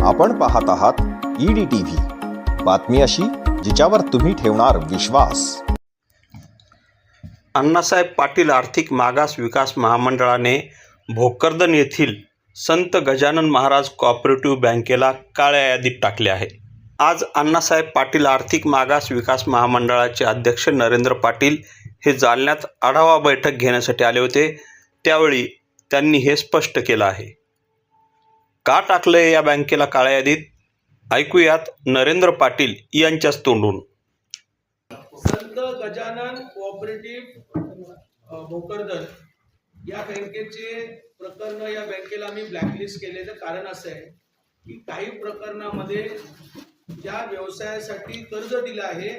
आपण पाहत आहात ईडी टीव्ही बातमी अशी जिच्यावर तुम्ही ठेवणार विश्वास. अण्णासाहेब पाटील आर्थिक मागास विकास महामंडळाने भोकरदन येथील संत गजानन महाराज कॉपरेटिव्ह बँकेला काळ्या यादीत टाकले आहे. आज अण्णासाहेब पाटील आर्थिक मागास विकास महामंडळाचे अध्यक्ष नरेंद्र पाटील हे जालन्यात आढावा बैठक घेण्यासाठी आले होते. त्यावेळी त्यांनी हे स्पष्ट केलं आहे. का टाकलंय या बँकेला काळ्या यादीत? ऐकूयात नरेंद्र पाटील यांच्याच तोंडून. संत गजानन कोऑपरेटिव्ह भोकरदन या बँकेचे प्रकरण या बँकेला आम्ही ब्लॅकलिस्ट केलेलं कारण असं आहे की काही प्रकरणामध्ये ज्या व्यवसायासाठी कर्ज दिलं आहे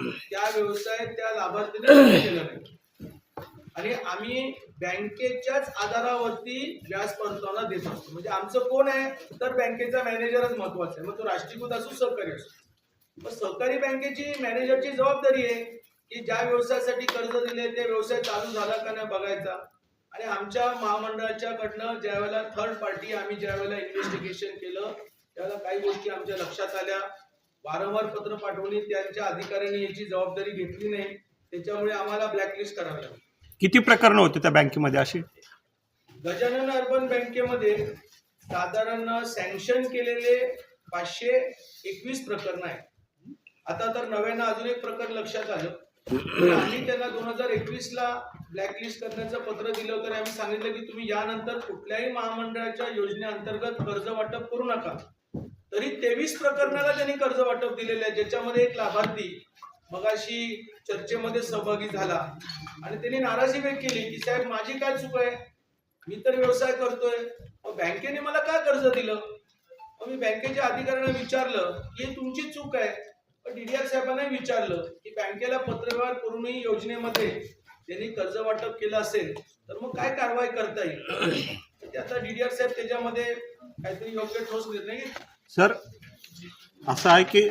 त्या व्यवसाय त्या लाभार्थीने केलं नाही. आणि आम्ही बँकेच्याच आधारावरती व्याज परतावा देत असतो. म्हणजे आमचं कोण आहे तर बँकेचा मॅनेजरच महत्त्वाचा आहे. मग तो राष्ट्रीयकृत असो सहकारी असो. मग सहकारी बँकेची मॅनेजरची जबाबदारी आहे की ज्या व्यवसायासाठी कर्ज दिले ते व्यवसाय चालू झाला का नाही बघायचा. आणि आमच्या महामंडळाच्या कडनं ज्या वेळेला थर्ड पार्टी आम्ही ज्या वेळेला इन्व्हेस्टिगेशन केलं त्यावेळेला काही गोष्टी आमच्या लक्षात आल्या. वारंवार पत्र पाठवली त्यांच्या अधिकाऱ्यांनी याची जबाबदारी घेतली नाही. त्याच्यामुळे आम्हाला ब्लॅकलिस्ट करावं लागलं. किती प्रकरणं होते त्या बँकेमध्ये अशी? गजानन अर्बन बँकेमध्ये साधारण सँक्शन केलेले पाचशे एकवीस प्रकरण आहेत. आता तर नव्यानं अजून एक प्रकरण लक्षात आलं. आम्ही त्यांना दोन हजार एकवीस ला ब्लॅकलिस्ट करण्याचं पत्र दिलं होतं आम्ही सांगितलं की तुम्ही यानंतर कुठल्याही महामंडळाच्या योजनेअंतर्गत कर्ज वाटप करू नका. तरी तेवीस प्रकरणाला त्यांनी कर्ज वाटप दिलेलं आहे ज्याच्यामध्ये एक लाभार्थी मगाशी चर्चेमध्ये सहभागी झाला. आणि त्यांनी नाराजी व्यक्त केली की साहेब माझी काय चूक आहे? मी तर व्यवसाय करतोय. मग बँकेने मला काय कर्ज दिलं? मग मी बँकेच्या अधिकाऱ्यांना विचारलं की तुमची चूक आहे. पण डीडीआर साहेबांना विचारलं की बँकेला पत्रव्यवहार करूनही योजनेमध्ये त्यांनी कर्ज वाटप केलं असेल तर मग काय कारवाई करता येईल? त्याचा डीडीआर साहेब त्याच्यामध्ये काहीतरी योग्य ठोस निर्णय नाही सर असं आहे की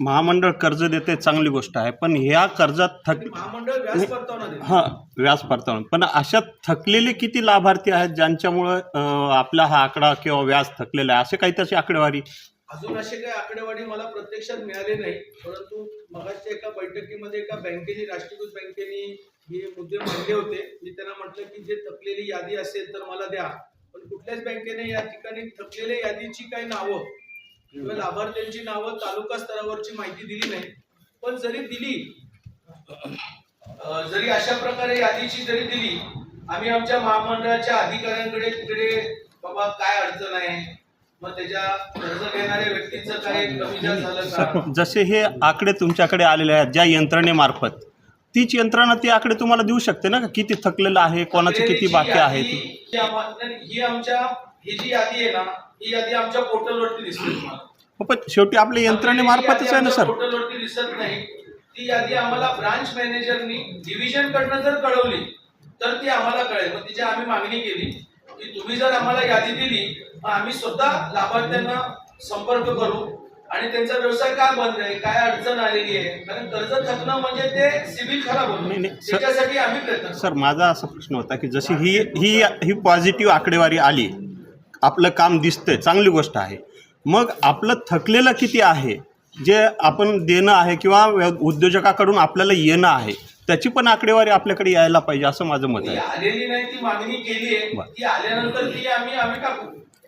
महामंडळ कर्ज देते चांगली गोष्ट आहे. पण ह्या कर्जात थक महामंडळ व्याज देते. हां व्याज परतावा पण अशा थकलेले किती लाभार्थी आहेत ज्यांच्यामुळं अं, आपला हा आकडा किंवा व्याज थकलेला आहे? असे काही त्याची आकडेवारी? अजून असे काही आकडेवारी मला प्रत्यक्षात मिळाले नाही. परंतु मगाच्या एका बैठकीमध्ये एका बँकेने राष्ट्रीयकृत बँकेने हे मुद्दे मांडले होते. मी त्यांना म्हटलं की जे थकलेली यादी असेल तर मला द्या. पण कुठल्याच बँकेने या ठिकाणी थकलेल्या यादीची काही नावं किंवा लाभार्थ्यांची नावं तालुका स्तरावरची माहिती दिली नाही पण जरी दिली जरी अशा प्रकारे यादीची जरी दिली आम्ही आमच्या महामंडळाच्या अधिकाऱ्यांकडे तिकडे बाबा काय अडचण आहे? मग त्याच्या कर्ज घेणाऱ्या व्यक्तीचं काय कमी जास्त झालं का? सर जसे हे आकडे तुमच्याकडे आलेले आहेत ज्या यंत्रणेमार्फत तीच यंत्रणा ती आकडे तुम्हाला देऊ शकते ना किती थकलेलं आहे कोणाचे किती बाकी आहे ही आमच्या ही जी यादी आहे ना ही यादी आमच्या पोर्टलवरती दिसते तुम्हाला. पण शेवटी आपल्या यंत्रणेमार्फतच आहे ना सर? पोर्टलवरती दिसत नाही. ती यादी आम्हाला ब्रांच मॅनेजरनी डिव्हिजन कडनं जर कळवली तर ती आम्हाला कळेल. मग तिची आम्ही मागणी केली की तुम्ही जर आम्हाला यादी दिली मग आम्ही स्वतः लाभार्थ्यांना संपर्क करू आणि त्यांचा व्यवसाय का बंद आहे काय अडचण आलेली आहे? कारण कर्ज थकणं म्हणजे ते सिबिल खराब नाही, होतं त्याच्यासाठी आम्ही प्रयत्न. सर माझा असा प्रश्न होता की जशी ही ही ही पॉझिटिव्ह आकडेवारी आली आपलं काम दिसतंय चांगली गोष्ट आहे. मग आपलं थकलेलं किती आहे? जे आपण देणं आहे किंवा उद्योजकाकडून आपल्याला येणं आहे त्याची पण आकडेवारी आपल्याकडे यायला पाहिजे असं माझं मत आहे.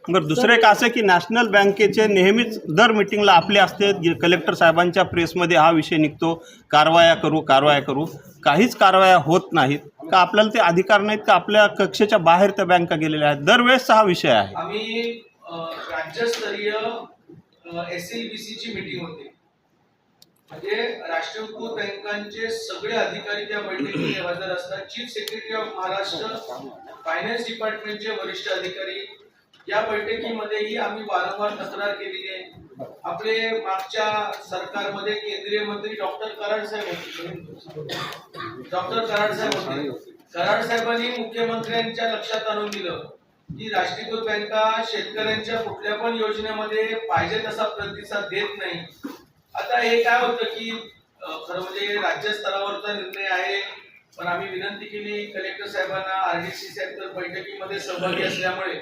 बरं. दुसरं एक असं की नॅशनल बँकेचे नेहमीच दर मिटिंगला आपले असते. कलेक्टर साहेबांच्या प्रेसमध्ये हा विषय निघतो. कारवाया करू कारवाया करू. काहीच कारवाया होत नाहीत. का आपल्याला ते अधिकार नाहीत का? आपल्या कक्षेच्या बाहेर त्या बँका गेलेल्या आहेत? दरवेळेस हा विषय आहे. आम्ही राज्यस्तरीय एस बी ची मीटिंग होते. म्हणजे राष्ट्रीयकृत बँकांचे सगळे अधिकारी त्या बैठकीत हजर असतात. Chief secretary of Maharashtra finance डिपार्टमेंटचे वरिष्ठ अधिकारी. या बैठकीमध्येही आम्ही वारंवार तक्रार केलेली आहे. आपले मागच्या सरकारमध्ये केंद्रीय मंत्री डॉक्टर कराड साहेब होते. डॉक्टर कराड साहेब कराड साहेबांनी मुख्यमंत्र्यांच्या लक्षात आणून दिलं की राष्ट्रीयकृत बँका शेतकऱ्यांच्या कुठल्या पण योजनेमध्ये पाहिजे तसा प्रतिसाद देत नाही. आता हे काय होतं की खरं म्हणजे राज्य स्तरावरचा निर्णय आहे पण आम्ही विनंती केली कलेक्टर साहेबांना आरडीसी साहेब तर बैठकीमध्ये सहभागी असल्यामुळे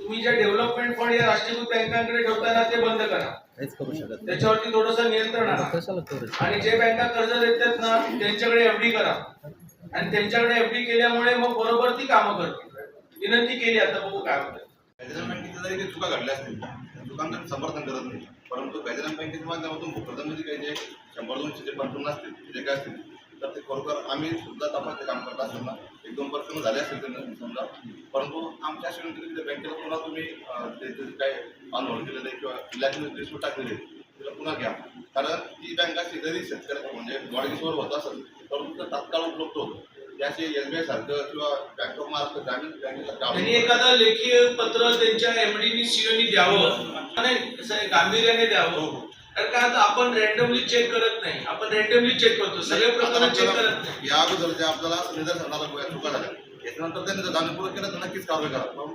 तुम्ही जे डेव्हलपमेंट फंड या राष्ट्रीयकृत बँकांकडे ठेवताना ते बंद करा. काहीच करू शकत त्याच्यावरती थोडस नियंत्रण आणा. कशाला करू आणि जे बँका कर्ज देतात ना त्यांच्याकडे एफडी करा. आणि त्यांच्याकडे एफडी केल्यामुळे मग बरोबर ती कामं करतील. विनंती केली आता बघू काय होतं बँकेच्या बँकेच्या जरी काही चुका घडल्या असतील समर्थन करत नाही. परंतु बँकेच्या बँकेच्या माध्यमातून भोकरदनमध्ये काही जे शंभर दोनशे जे प्रकरण असतील जे काय असतील तर ते खरोखर आम्ही सुद्धा काम करत असताना दोन प्रकरण झाले असतील त्यांना समजा. परंतु आमच्या की बँकेला पुन्हा तुम्ही अं, ते जे काय अनहोल्ड केलेलं आहे किंवा इलाज डिस्प्यूट टाकलेले त्याला पुन्हा घ्या. कारण ती बँक अशी जरी शेतकऱ्याचं म्हणजे मॉर्गेजवर होत असेल परंतु ते तात्काळ उपलब्ध होतं. त्याचे एस बी आय सारखं किंवा बँक ऑफ महाराष्ट्र ग्रामीण बँकेसारखं त्यांनी एखादं लेखी पत्र त्यांच्या एमडीनी सीओनी द्यावं. आणि गांभीर्याने द्यावं. कारण का आता आपण रॅन्डमली चेक करत नाही. आपण रॅन्डमली चेक करतो. सगळे प्रकरण चेक करत नाही. या अगोदर जे आपल्याला निदर्शनाला चुका झाल्या. याच्यानंतर त्यांनी जर जाणीवपूर्वक केलं तर नक्कीच कारवाई करा.